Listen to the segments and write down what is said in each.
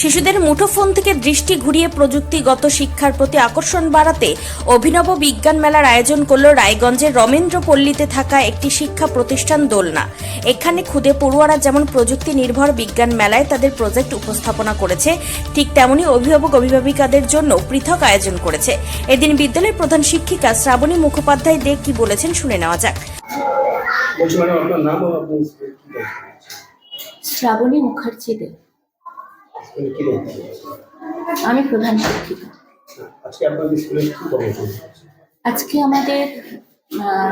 শিশুদের মুঠোফোন থেকে দৃষ্টি ঘুরিয়ে প্রযুক্তিগত শিক্ষার প্রতি আকর্ষণ বাড়াতে অভিনব বিজ্ঞান মেলার আয়োজন করল রায়গঞ্জের রমেন্দ্রপল্লীতে থাকা একটি শিক্ষা প্রতিষ্ঠান দোলনা। এখানে খুদে পড়ুয়ারা যেমন প্রযুক্তি নির্ভর বিজ্ঞান মেলায় তাদের প্রজেক্ট উপস্থাপনা করেছে ঠিক তেমনি অভিভাবক অভিভাবিকাদের জন্য পৃথক আয়োজন করেছে। এদিন বিদ্যালয়ের প্রধান শিক্ষিকা শ্রাবণী মুখোপাধ্যায় দে কি বলেছেন শুনে নেওয়া যাক। বলছি ম্যাডাম আপনার নাম ও আপনি স্কুলে কি দায়িত্ব শ্রাবণী মুখার্জি দে। স্কুলে কি আমি প্রধান শিক্ষিকা। আজকে আপনাদের স্কুলে কি কর্মসূচি আজকে আমাদের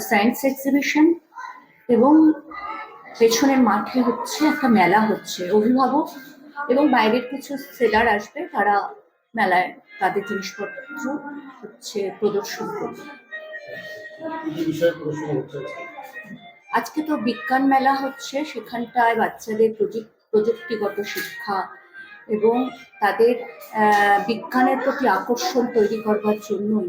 সায়েন্স এক্সিবিশন এবং পেছনের মাঠে হচ্ছে একটা মেলা হচ্ছে অভিভাবক এবং বাইরের কিছু সেলার আসবে তারা মেলায় তাদের জিনিসপত্র হচ্ছে প্রদর্শন করবে। আজকে? তো বিজ্ঞান মেলা হচ্ছে সেখানটায় বাচ্চাদের প্রযুক- প্রযুক্তিগত শিক্ষা এবং তাদের বিজ্ঞানের প্রতি আকর্ষণ তৈরি করবার জন্যই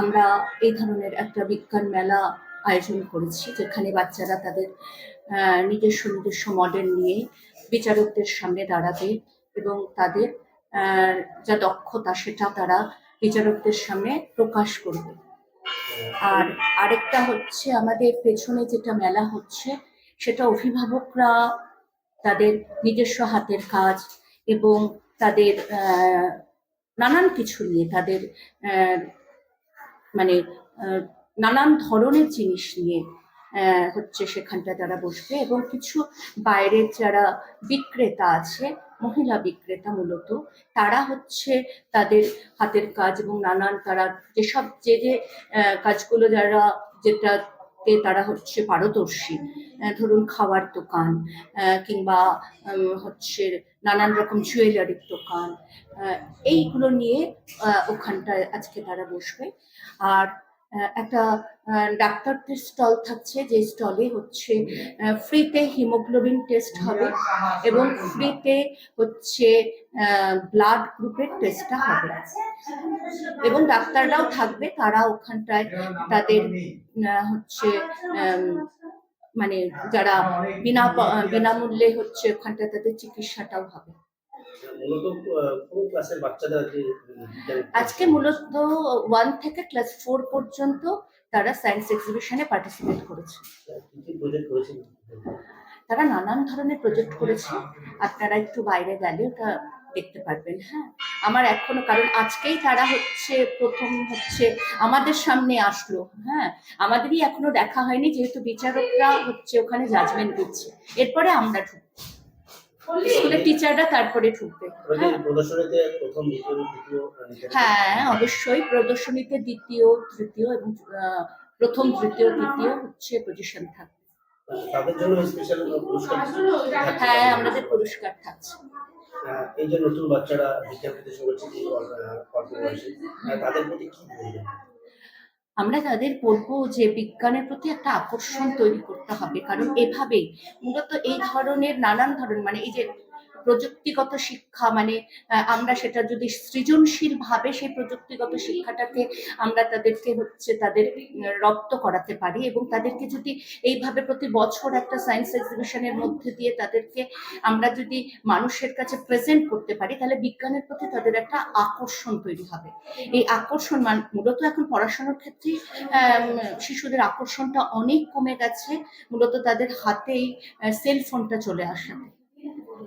আমরা এই ধরনের একটা বিজ্ঞান মেলা আয়োজন করেছি, যেখানে বাচ্চারা তাদের নিজস্ব নিজস্ব মডেল নিয়ে বিচারকদের সামনে দাঁড়াবে এবং তাদের যা দক্ষতা সেটা তারা বিচারকদের সামনে প্রকাশ করবে। আর আরেকটা হচ্ছে আমাদের পেছনে যেটা মেলা হচ্ছে, সেটা অভিভাবকরা তাদের নিজস্ব হাতের কাজ এবং তাদের নানান কিছু নিয়ে তাদের মানে নানান ধরনের জিনিস নিয়ে হচ্ছে সেখানটা তারা বসবে এবং কিছু বাইরের যারা বিক্রেতা আছে, মহিলা বিক্রেতা মূলত, তারা হচ্ছে তাদের হাতের কাজ এবং নানান তারা যেসব যে যে কাজগুলো যারা যেটাতে তারা হচ্ছে পারদর্শী। ধরুন খাওয়ার দোকান কিংবা হচ্ছে নানান রকম জুয়েলারির দোকান এইগুলো নিয়ে ওখানটায় আজকে তারা বসবে। আর একটা আহ, ডাক্তারদের স্টল থাকছে যে স্টলে হচ্ছে ফ্রিতে হিমোগ্লোবিন টেস্ট হবে এবং ফ্রিতে হচ্ছে ব্লাড গ্রুপের টেস্টটা হবে। এবং ডাক্তাররাও থাকবে তারা ওখানটায় তাদের হচ্ছে মানে যারা বিনা বিনামূল্যে হচ্ছে ওখানটায় তাদের চিকিৎসাটাও হবে। মূলত কোন ক্লাসের বাচ্চারা আজকে মূলত ওয়ান থেকে ক্লাস ফোর পর্যন্ত তারা সায়েন্স এক্সিবিশনে পার্টিসিপেট করেছে। করেছেন? তারা নানান ধরনের প্রজেক্ট করেছে। আপনারা একটু বাইরে গেলে ওটা দেখতে পারবেন হ্যাঁ। আমার এখনও কারণ আজকেই তারা হচ্ছে প্রথম হচ্ছে আমাদের সামনে আসলো হ্যাঁ। আমাদেরই এখনও দেখা হয়নি যেহেতু বিচারকরা হচ্ছে ওখানে জাজমেন্ট দিচ্ছে। এরপরে আমরা ঢুকবো। স্কুলের টিচাররা তারপরে ঢুকবে। হ্যাঁ। যে প্রদর্শনীতে প্রথম দ্বিতীয় তৃতীয় আহ, নিতে- হ্যাঁ অবশ্যই। প্রদর্শনীতে দ্বিতীয় তৃতীয় এবং আহ, প্রথম তৃতীয় তৃতীয় হচ্ছে পজিশন থাকবে। তাদের জন্য স্পেশাল পুরস্কার থাকছে। হ্যাঁ আমাদের পুরস্কার থাকছে। এই যে নতুন বাচ্চারা বয়সে আহ, তাদের প্রতি কি বলবেন? আমরা তাদের বলব যে বিজ্ঞানের প্রতি একটা আকর্ষণ তৈরি করতে হবে। কারণ এভাবেই মূলত এই ধরনের নানান ধরনের মানে এই যে প্রযুক্তিগত শিক্ষা মানে আমরা সেটা যদি সৃজনশীল ভাবে সেই প্রযুক্তিগত শিক্ষাটাকে আমরা তাদেরকে হচ্ছে তাদের রপ্ত করাতে পারি এবং তাদেরকে যদি এইভাবে প্রতি বছর একটা সায়েন্স এক্সিবিশনের মধ্যে দিয়ে তাদেরকে আমরা যদি মানুষের কাছে প্রেজেন্ট করতে পারি, তাহলে বিজ্ঞানের প্রতি তাদের একটা আকর্ষণ তৈরি হবে। এই আকর্ষণ মান, মূলত এখন পড়াশোনার ক্ষেত্রে শিশুদের আকর্ষণটা অনেক কমে গেছে। মূলত তাদের হাতেই সেল ফোনটা চলে আসে।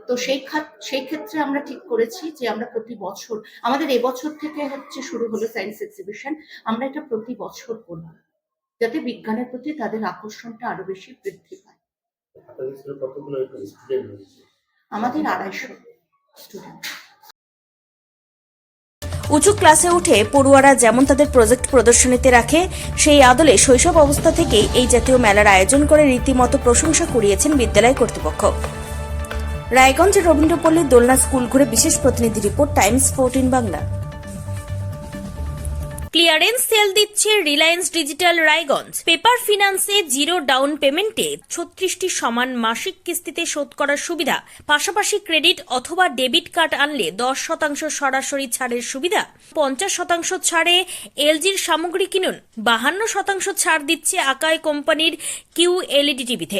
তো সেই খাত সেই ক্ষেত্রে আমরা ঠিক করেছি যে আমরা প্রতি বছর আমাদের এবছর থেকে হচ্ছে শুরু হলো সায়েন্স এক্সিবিশন আমরা এটা প্রতি বছর করব। যাতে বিজ্ঞানের প্রতি তাদের আকর্ষণটা আরও বেশি বৃদ্ধি পায়। আমাদের আড়াইশো স্টুডেন্ট উঁচু ক্লাসে উঠে পড়ুয়ারা যেমন তাদের প্রজেক্ট প্রদর্শনীতে রাখে সেই আদলে শৈশব অবস্থা থেকেই এই জাতীয় মেলার আয়োজন করে রীতিমতো প্রশংসা কুড়িয়েছেন বিদ্যালয় কর্তৃপক্ষ। রায়গঞ্জের রবীন্দ্রপল্লীর দোলনা স্কুল ঘুরে বিশেষ প্রতিনিধি report, Times fourteen Bangla. Clearance sale দিচ্ছে রিলায়েন্স ডিজিটাল রায়গঞ্জ। পেপার ফিনান্সে জিরো ডাউন পেমেন্টে ছত্রিশটি সমান মাসিক কিস্তিতে শোধ করার সুবিধা। পাশাপাশি ক্রেডিট অথবা ডেবিট কার্ড আনলে দশ শতাংশ সরাসরি ছাড়ের সুবিধা। পঞ্চাশ শতাংশ ছাড়ে এলজির সামগ্রী কিনুন। বাহান্ন শতাংশ ছাড় দিচ্ছে আকাই কোম্পানির কিউ এলইডি টিভিতে।